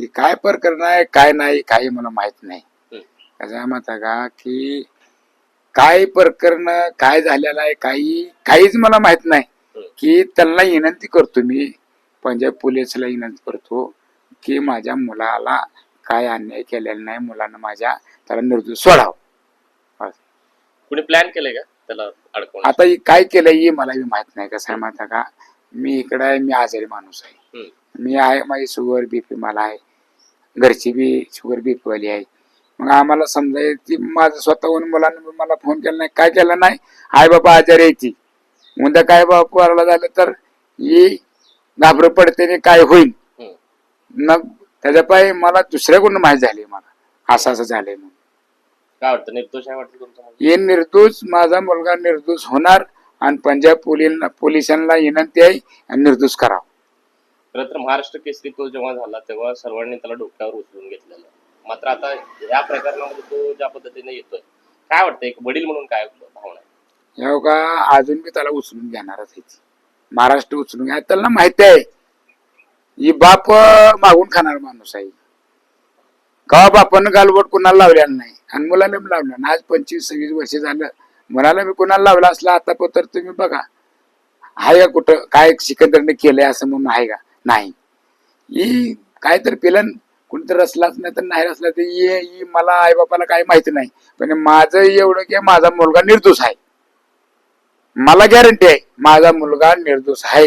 की काय प्रकरण आहे काय नाही काही मला माहीत नाही. कसं माहिती का की काय प्रकरण काय झालेलं आहे काही काहीच मला माहीत नाही. की त्यांना विनंती करतो मी पंजाब पोलिसला विनंती करतो की माझ्या मुलाला काय अन्याय केलेला नाही मुलानं माझ्या त्याला निर्दोष सोडावं. कुणी प्लॅन केलंय का त्याला अडकवून आता ही काय केलंय हे मला बी माहीत नाही कसं आहे माहिती आहे का? मी इकडे आहे मी आजारी माणूस आहे. मी आहे माझी शुगर बीपी मला आहे. घरची बी शुगर बीपी वाली आहे. मग आम्हाला समजा ती माझं स्वतःहून मुलांनी मला फोन केला नाही. काय केलं नाही? आई बाबा आजारी ती. उद्या काय बाबा पोराला झालं तर ही घाबर पडते काय होईल? मग त्याच्या पायी मला दुसऱ्याकडून माहीत झाली मला. असं असं झालंय म्हणून. काय वाटतं? निर्दोष आहे वाटतं तुमचं मुलगा? हे निर्दोष माझा मुलगा निर्दोष होणार आणि पंजाब पोलीस पोलिसांना विनंती आहे आणि निर्दोष करावं. खरं तर महाराष्ट्र केसरी तो जेव्हा झाला तेव्हा सर्वांनी त्याला डोक्यावर उचलून घेतलेलं. मात्र आता या प्रकरणामध्ये तो ज्या पद्धतीने येतोय काय वाटतं एक वडील म्हणून काय भावना हे का अजून मी त्याला उचलून घेणारच महाराष्ट्र उचलून घ्या. त्याला माहिती आहे ही बाप मागून खाणार माणूस आहे. का बापानं गालबोट कुणाला लावलेला नाही? आणि मुलाला मी लावलं आज पंचवीस सव्वीस वर्ष झालं. मुलाला मी कुणाला लावलं असला आता तर तुम्ही बघा. आहे का कुठं? काय सिकंदरने केलंय असं म्हणून आहे का? नाही. ही काय तर पिलन कुणीतरी रचलाच नाही तर नाही रचला तर ये ही मला आई बापाला काही माहिती नाही. पण माझं एवढं की माझा मुलगा निर्दोष आहे. मला गॅरंटी आहे माझा मुलगा निर्दोष आहे.